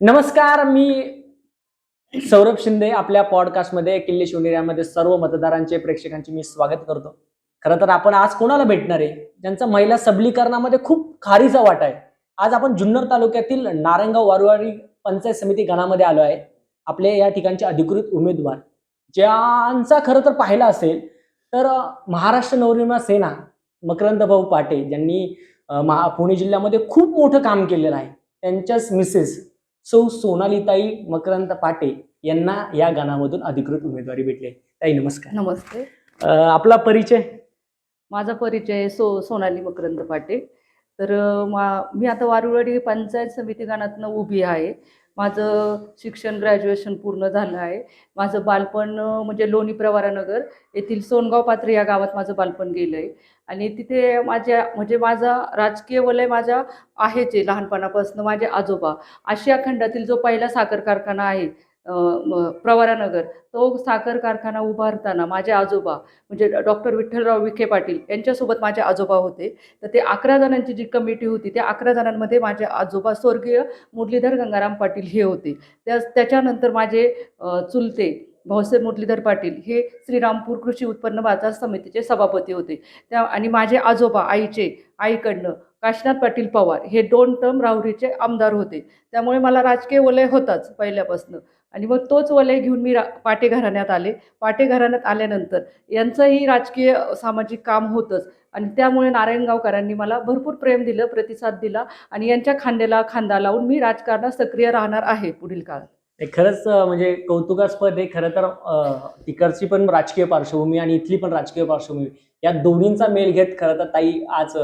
नमस्कार मी सौरभ शिंदे आपल्या पॉडकास्टमध्ये किल्ले शिवनेऱ्यामध्ये सर्व मतदारांचे प्रेक्षकांचे मी स्वागत करतो. खरं तर आपण आज कोणाला भेटणार आहे? ज्यांचा महिला सबलीकरणामध्ये खूप खारीचा वाटा आहे. आज आपण जुन्नर तालुक्यातील नारायणगाव वारुवारी पंचायत समिती गणामध्ये आलो आहे. आपले या ठिकाणचे अधिकृत उमेदवार. ज्यांचा खरं तर पाहिला असेल तर महाराष्ट्र नवनिर्माण सेना मकरंद भाऊ पाटे ज्यांनी महा पुणे जिल्ह्यामध्ये खूप मोठं काम केलेलं आहे. त्यांच्याच मिसेस सौ सोनालीताई मकरंद पाटे यांना या गाण्यामधून अधिकृत उमेदवारी भेटली. ताई नमस्कार. नमस्ते. अं, आपला परिचय? माझा परिचय सो सोनाली मकरंद पाटे. तर अं, मा मी आता वारुवाडी पंचायत समिती गणातनं उभी आहे. माझं शिक्षण ग्रॅज्युएशन पूर्ण झालं आहे. माझं बालपण म्हणजे लोणी प्रवारानगर येथील सोनगाव पात्र या गावात माझं बालपण गेलं आहे आणि तिथे माझ्या म्हणजे माझा राजकीय वलय माझ्या आहेच आहे लहानपणापासून माझे आजोबा. आशिया खंडातील जो पहिला साखर कारखाना आहे प्रवरानगर तो साखर कारखाना उभारताना माझे आजोबा म्हणजे डॉक्टर विठ्ठलराव विखे पाटील यांच्यासोबत माझे आजोबा होते. तर ते अकरा जणांची जी कमिटी होती त्या अकरा जणांमध्ये माझे आजोबा स्वर्गीय मुरलीधर गंगाराम पाटील हे होते. त्या त्याच्यानंतर माझे चुलते भाऊसाहेब मुरलीधर पाटील हे श्रीरामपूर कृषी उत्पन्न बाजार समितीचे सभापती होते. त्या आणि माझे आजोबा आईचे आईकडनं काशीनाथ पाटील पवार हे दोन टर्म राहुरीचे आमदार होते. त्यामुळे मला राजकीय वलय होताच पहिल्यापासून. आणि मग तोच वलय घेऊन मी रा पाटे घराण्यात आले. पाटे घराण्यात आल्यानंतर यांचंही राजकीय सामाजिक काम होतंच. आणि त्यामुळे नारायणगावकरांनी मला भरपूर प्रेम दिलं प्रतिसाद दिला आणि यांच्या खांद्याला खांदा लावून मी राजकारणात सक्रिय राहणार आहे पुढील काळात. हे खरंच म्हणजे कौतुकास्पद आहे. खरं तर तिकडची पण राजकीय पार्श्वभूमी आणि इथली पण राजकीय पार्श्वभूमी. या दोन्हींचा मेल घेत खरं तर ताई आज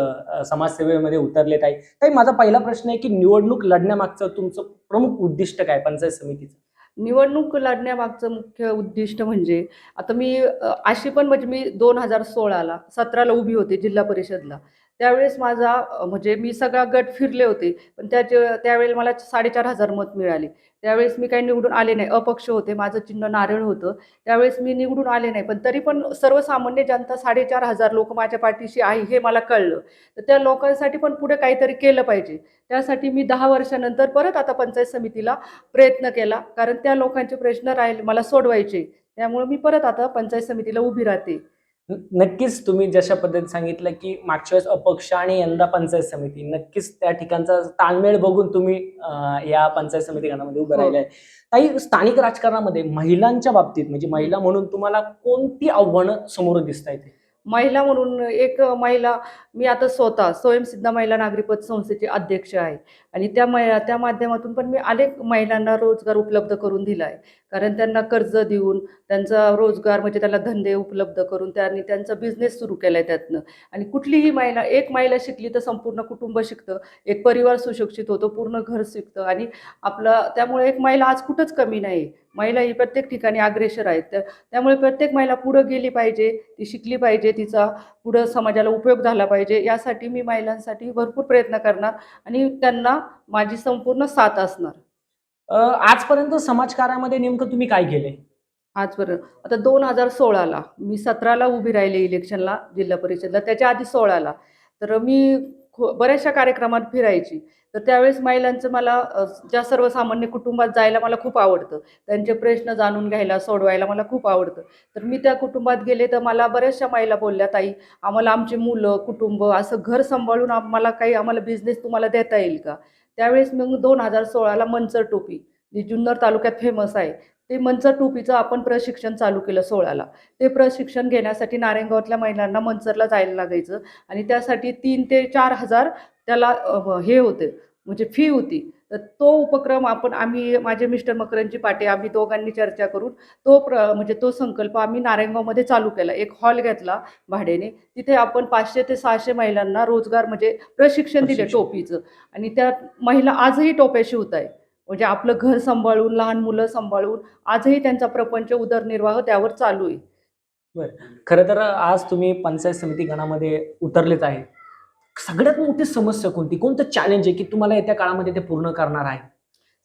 समाजसेवेमध्ये उतरले ताई. ताई माझा पहिला प्रश्न आहे की निवडणूक लढण्यामागचं तुमचं प्रमुख उद्दिष्ट काय? पंचायत समितीचं. निवडणूक लढण्यामागचं मुख्य उद्दिष्ट म्हणजे आता मी अशी पण म्हणजे मी दोन हजार सोळाला सतराला उभी होते जिल्हा परिषदला. त्यावेळेस माझा म्हणजे मी सगळा गट फिरले होते पण त्या त्यावेळेला मला साडेचार हजार मत मिळाले. त्यावेळेस मी काही निवडून आले नाही. अपक्ष होते माझं चिन्ह नारळ होतं. त्यावेळेस मी निवडून आले नाही पण तरी पण सर्वसामान्य जनता साडेचार हजार लोक माझ्या पाठीशी आहे हे मला कळलं. तर त्या लोकांसाठी पण पुढे काहीतरी केलं पाहिजे. त्यासाठी मी दहा वर्षानंतर परत आता पंचायत समितीला प्रयत्न केला कारण त्या लोकांचे प्रश्न राहिले मला सोडवायचे. त्यामुळे मी परत आता पंचायत समितीला उभी राहते. नक्कीच तुम्ही जशा पद्धतीने सांगितलं की मागच्या वेळेस अपक्ष आणि यंदा पंचायत समिती नक्कीच त्या ठिकाणचा ताळमेळ बघून तुम्ही या पंचायत समिती गणामध्ये उभे हो. राहिले आहे. ताई स्थानिक राजकारणामध्ये महिलांच्या बाबतीत म्हणजे महिला म्हणून तुम्हाला कोणती आव्हानं समोर दिसत आहेत महिला म्हणून एक महिला मी आता स्वतः स्वयंसिद्ध महिला नागरी पतसंस्थेची अध्यक्ष आहे. आणि त्या महिला त्या माध्यमातून पण मी अनेक महिलांना रोजगार उपलब्ध करून दिला आहे कारण त्यांना कर्ज देऊन त्यांचा रोजगार म्हणजे त्याला धंदे उपलब्ध करून त्यांनी त्यांचा बिझनेस सुरू केला आहे त्यातनं. आणि कुठलीही महिला एक महिला शिकली तर संपूर्ण कुटुंब शिकतं एक परिवार सुशिक्षित होतो पूर्ण घर शिकतं. आणि आपलं त्यामुळे एक महिला आज कुठंच कमी नाही महिला ही प्रत्येक ठिकाणी अग्रेसर आहेत. त्या त्यामुळे प्रत्येक महिला पुढं गेली पाहिजे ती शिकली पाहिजे तिचा पुढं समाजाला उपयोग झाला पाहिजे यासाठी मी महिलांसाठी भरपूर प्रयत्न करणार आणि त्यांना माझी संपूर्ण साथ असणार. आजपर्यंत समाजकार्यामध्ये नेमकं तुम्ही काय केलंय? आजपर्यंत आता दोन हजार सोळाला मी सतराला उभी राहिली इलेक्शनला जिल्हा परिषदला त्याच्या आधी सोळाला. तर मी खो बऱ्याचशा कार्यक्रमात फिरायची. तर त्यावेळेस महिलांचं मला ज्या सर्वसामान्य कुटुंबात जायला मला खूप आवडतं. त्यांचे प्रश्न जाणून घ्यायला सोडवायला मला खूप आवडतं. तर मी त्या कुटुंबात गेले तर मला बऱ्याचशा महिला बोलल्या ताई आम्हाला आमची मुलं कुटुंब असं घर सांभाळून आम्हाला काही आम्हाला बिझनेस तुम्हाला देता येईल का? त्यावेळेस मग दोन हजार सोळाला मंचर टोपी जी जुन्नर तालुक्यात फेमस आहे. ते मंचर टोपीचं आपण प्रशिक्षण चालू केलं सोळाला. ते प्रशिक्षण घेण्यासाठी नारायणगावातल्या महिलांना मंचरला जायला लागायचं आणि त्यासाठी तीन ते चार हजार त्याला हे होते म्हणजे फी होती. तर तो उपक्रम आपण आम्ही माझे मिस्टर मकरंजी पाटे आम्ही दोघांनी चर्चा करून तो प्र म्हणजे तो संकल्प आम्ही नारायणगावमध्ये चालू केला. एक हॉल घेतला भाड्याने तिथे आपण पाचशे ते सहाशे महिलांना रोजगार म्हणजे प्रशिक्षण दिले. टोपीचं. आणि त्या महिला आजही टोप्या शिवत आहे. म्हणजे आपलं घर सांभाळून लहान मुलं सांभाळून आजही त्यांचा प्रपंच उदरनिर्वाह त्यावर चालू आहे. खरं तर आज तुम्ही पंचायत समिती गणामध्ये उतरलेच आहे. सगळ्यात मोठी समस्या कोणती? कोणतं चॅलेंज आहे की तुम्हाला येत्या काळामध्ये ते पूर्ण करणार आहे?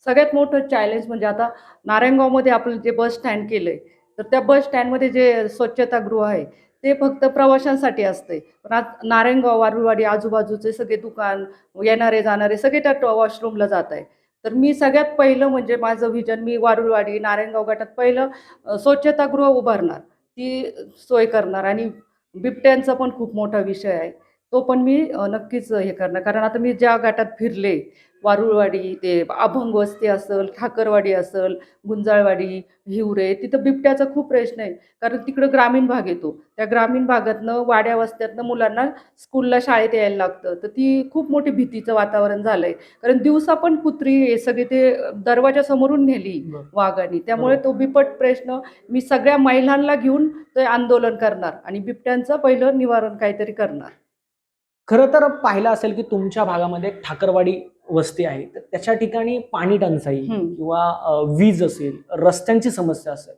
सगळ्यात मोठं चॅलेंज म्हणजे आता नारायणगावमध्ये आपलं जे बस स्टँड केलं आहे तर त्या बस स्टँडमध्ये जे स्वच्छतागृह आहे ते फक्त प्रवाशांसाठी असते पण आज नारायणगाव वारुळवाडी आजूबाजूचे सगळे दुकान येणारे जाणारे सगळे त्या वॉशरूमला जात आहे. तर मी सगळ्यात पहिलं म्हणजे माझं व्हिजन मी वारुळवाडी नारायणगाव गटात पहिलं स्वच्छतागृह उभारणार. ती सोय करणार आणि बिबट्यांचा पण खूप मोठा विषय आहे. तो पण मी नक्कीच हे करणार. कारण आता मी ज्या गटात फिरले वारुळवाडी ते अभंग वस्ती असेल ठाकरवाडी असेल गुंजाळवाडी हिवरे तिथं बिबट्याचा खूप प्रश्न आहे. कारण तिकडं ग्रामीण भाग येतो त्या ग्रामीण भागातनं वाड्या वस्त्यातनं मुलांना स्कूलला शाळेत यायला लागतं. तर ती खूप मोठी भीतीचं वातावरण झालंय. कारण दिवसा पण कुत्री हे सगळे ते दरवाजासमोरून नेली वाघांनी. त्यामुळे तो बिपट प्रश्न मी सगळ्या महिलांना घेऊन ते आंदोलन करणार आणि बिबट्यांचं पहिलं निवारण काहीतरी करणार. खरं तर पाहिलं असेल की तुमच्या भागामध्ये ठाकरवाडी वस्ती आहे तर त्याच्या ठिकाणी पाणी टंचाई. किंवा वीज असेल रस्त्यांची समस्या असेल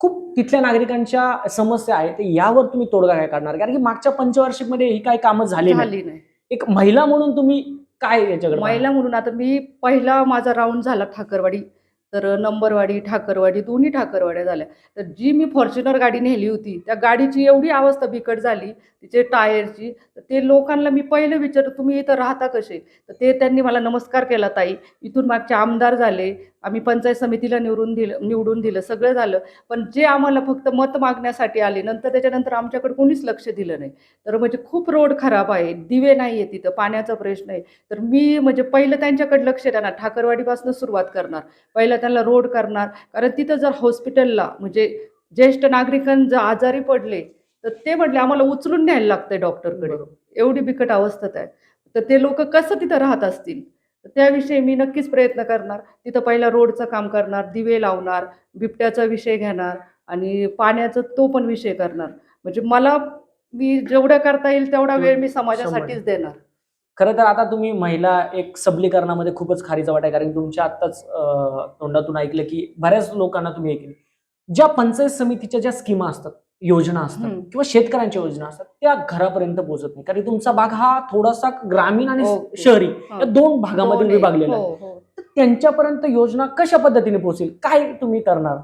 खूप तिथल्या नागरिकांच्या समस्या आहेत यावर तुम्ही तोडगा काय काढणार? कारण की मागच्या पंचवार्षिकमध्ये ही काही कामं झाली नाही. एक महिला म्हणून तुम्ही काय याच्याकडे महिला म्हणून आता मी पहिला माझा राऊंड झाला ठाकरवाडी. तर नंबरवाडी ठाकरवाडी दोन्ही ठाकरवाड्या झाल्या. तर जी मी फॉर्च्युनर गाडी नेली होती त्या गाडीची एवढी अवस्था बिकट झाली तिचे टायरची तर ते लोकांना मी पहिले विचारलं तुम्ही इथं राहता कसे? तर ते त्यांनी मला नमस्कार केला ताई इथून मागचे आमदार झाले आम्ही पंचायत समितीला निवडून दिलं निवडून दिलं सगळं झालं. पण जे आम्हाला फक्त मत मागण्यासाठी आले नंतर त्याच्यानंतर आमच्याकडे कोणीच लक्ष दिलं नाही. तर म्हणजे खूप रोड खराब आहे दिवे नाही आहे तिथं पाण्याचा प्रश्न आहे. तर मी म्हणजे पहिलं त्यांच्याकडे लक्ष देणार ठाकरवाडीपासून सुरुवात करणार. पहिलं त्यांना रोड करणार. कारण तिथं जर हॉस्पिटलला म्हणजे ज्येष्ठ नागरिकांना जर आजारी पडले तर ते म्हटले आम्हाला उचलून न्यायला लागतंय डॉक्टरकडे. एवढी बिकट अवस्थेत आहे. तर ते लोक कसं तिथं राहत असतील? तर त्याविषयी मी नक्कीच प्रयत्न करणार. तिथं पहिला रोडचं काम करणार दिवे लावणार बिबट्याचा विषय घेणार आणि पाण्याचा तो पण विषय करणार. म्हणजे मला मी जेवढं करता येईल तेवढा वेळ मी समाजासाठीच देणार. खरं तर आता तुम्ही महिला एक सबलीकरणामध्ये खूपच खारीचा वाटा आहे कारण तुमच्या आत्ताच तोंडातून ऐकलं की बऱ्याच लोकांना तुम्ही ऐकले ज्या पंचायत समितीच्या ज्या स्कीमा असतात योजना असतात. किंवा शेतकऱ्यांच्या योजना असतात त्या घरापर्यंत पोहोचत नाही कारण तुमचा भाग हा थोडासा ग्रामीण आणि. शहरी. या दोन भागामध्ये. विभागलेला आहे हो, हो. तर त्यांच्यापर्यंत योजना कशा पद्धतीने पोहोचेल काय तुम्ही करणार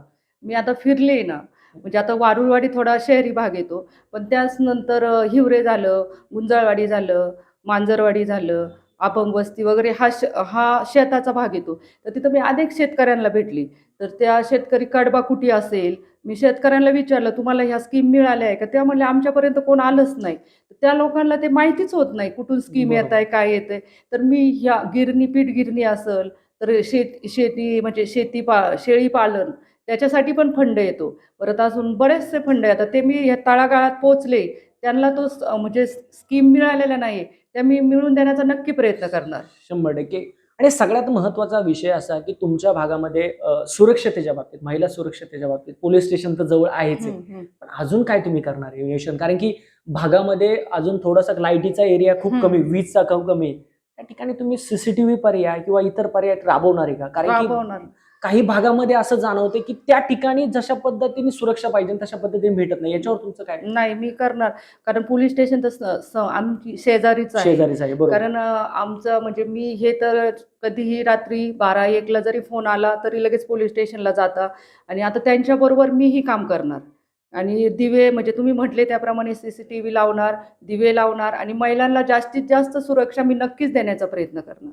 मी आता फिरले ना म्हणजे आता वारुळवाडी थोडा शहरी भाग येतो पण त्याच नंतर हिवरे झालं गुंजाळवाडी झालं मांजरवाडी झालं अपंग वस्ती वगैरे हा श हा शेताचा भाग येतो. तर तिथं मी अनेक शेतकऱ्यांना भेटली. तर त्या शेतकरी कडबा कुटी असेल? मी शेतकऱ्यांना विचारलं तुम्हाला ह्या स्कीम मिळाल्या आहे का? त्या म्हणले आमच्यापर्यंत कोण आलंच नाही. तर त्या लोकांना ते माहितीच होत नाही कुठून स्कीम. येत आहे काय येत आहे. तर मी ह्या गिरणी पीठ गिरणी असेल तर शेत शेती म्हणजे शेती पा शेळी पालन त्याच्यासाठी पण फंड येतो. परत अजून बरेचसे फंड येतात ते मी ह्या तळागाळात पोचले त्यांना तो म्हणजे स्कीम मिळालेला नाही त्या मी मिळवून देण्याचा नक्की प्रयत्न करणार शंभर टक्के आणि सगळ्यात महत्त्वाचा विषय असा की तुमच्या भागामध्ये सुरक्षतेच्या बाबतीत महिला सुरक्षतेच्या बाबतीत पोलीस स्टेशन तर जवळ आहेच आहे. पण अजून काय तुम्ही करणार आहे कारण की भागामध्ये अजून थोडासा लाईटीचा एरिया खूप. कमी वीजचा खूप कमी. त्या ठिकाणी तुम्ही सीसीटीव्ही पर्याय किंवा इतर पर्याय राबवणार आहे का कारण की काही भागामध्ये असं जाणवते की त्या ठिकाणी जशा पद्धतीने सुरक्षा पाहिजे तशा पद्धतीने भेटत नाही. याच्यावर तुमचं काय? नाही मी करणार. कारण पोलीस स्टेशन तर आमची शेजारीच आहे. शेजारीच आहे बरोबर. कारण आमचं म्हणजे मी हे तर कधीही रात्री बारा एकला जरी फोन आला तरी लगेच पोलीस स्टेशनला जाता. आणि आता त्यांच्याबरोबर मीही काम करणार. आणि दिवे म्हणजे तुम्ही म्हटले त्याप्रमाणे सी सी टी व्ही लावणार दिवे लावणार आणि महिलांना जास्तीत जास्त सुरक्षा मी नक्कीच देण्याचा प्रयत्न करणार.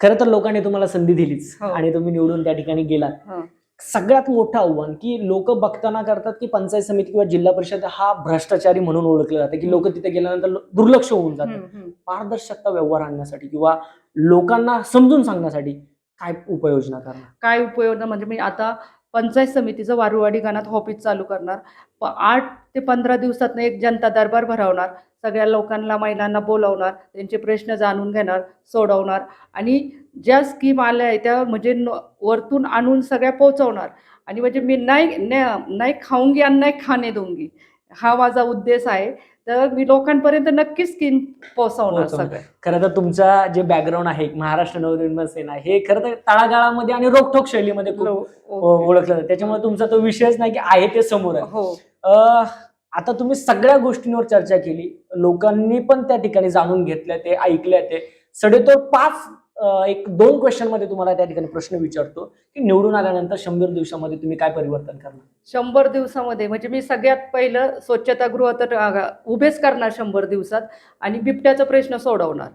खरं तर लोकांनी तुम्हाला संधी दिलीच हो. आणि तुम्ही निवडून त्या ठिकाणी गेलात हं. सगळ्यात मोठं आव्हान की लोक बघताना करतात की पंचायत समिती किंवा जिल्हा परिषद हा भ्रष्टाचारी म्हणून ओळखलं जातं की लोक तिथे गेल्यानंतर लो- दुर्लक्ष होऊन जातं हम्म, हम्म. पारदर्शकता व्यवहार आणण्यासाठी किंवा लोकांना समजून सांगण्यासाठी काय उपाययोजना करणार काय उपयोग म्हणजे मी आता पंचायत समितीचं वारुवाडी गाण्यात ऑफिस चालू करणार. प आठ ते पंधरा दिवसातनं एक जनता दरबार भरवणार. सगळ्या लोकांना महिलांना बोलवणार. त्यांचे प्रश्न जाणून घेणार सोडवणार. आणि ज्या स्कीम आल्या आहे त्या म्हणजे न- वरतून आणून सगळ्या पोचवणार आणि म्हणजे मी नाही नाही नाही खाऊंगी आणि नाही खाणे दोंगी हा माझा उद्देश आहे. तर मी लोकांपर्यंत नक्कीच स्कीम पोचवणार पोहोचवणार. सगळं खरं तर तुमचा जे बॅकग्राऊंड आहे महाराष्ट्र नवनिर्माण सेना हे खरं तर तळागाळामध्ये आणि रोखोक शैलीमध्ये ओळखलं जातं. त्याच्यामुळे तुमचा तो विषयच नाही की आहे ते समोर आहे. हो. आता तुम्ही सगळ्या गोष्टींवर चर्चा केली. लोकांनी पण त्या ठिकाणी जाणून घेतलं ते ऐकलं ते सडेतोड पाच एक दोन क्वेश्चनमध्ये तुम्हाला त्या ठिकाणी प्रश्न विचारतो की निवडून आल्यानंतर शंभर दिवसामध्ये तुम्ही काय परिवर्तन करणार? शंभर दिवसामध्ये म्हणजे मी सगळ्यात पहिलं स्वच्छतागृह तर उभेच करणार शंभर दिवसात आणि बिबट्याचा प्रश्न सोडवणार.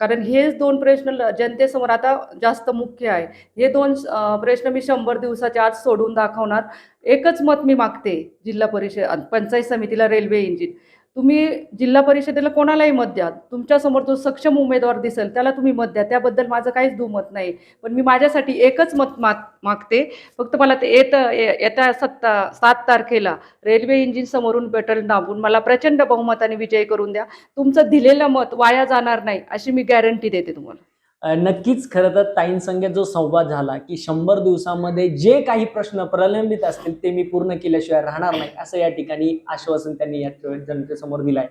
कारण हे दोन प्रश्न जनतेसमोर आता जास्त मुख्य आहे. हे दोन प्रश्न मी शंभर दिवसाच्या आत सोडून दाखवणार. एकच मत मी मागते जिल्हा परिषद पंचायत समितीला रेल्वे इंजिन. तुम्ही जिल्हा परिषदेला कोणालाही मत द्या. तुमच्यासमोर जो सक्षम उमेदवार दिसेल त्याला तुम्ही मत द्या. त्याबद्दल माझं काहीच दुमत नाही. पण मी माझ्यासाठी एकच मत माग मागते. फक्त मला ते येत ये- येत्या सत्ता सात तारखेला रेल्वे इंजिन समोरून बेटल दाबून मला प्रचंड बहुमताने विजय करून द्या. तुमचं दिलेलं मत वाया जाणार नाही अशी मी गॅरंटी देते तुम्हाला. नक्कीच खरं तर ताईंसंगे जो संवाद झाला की शंभर दिवसामध्ये जे काही प्रश्न प्रलंबित असतील ते मी पूर्ण केल्याशिवाय राहणार नाही असं या ठिकाणी आश्वासन त्यांनी या जनतेसमोर दिलंय.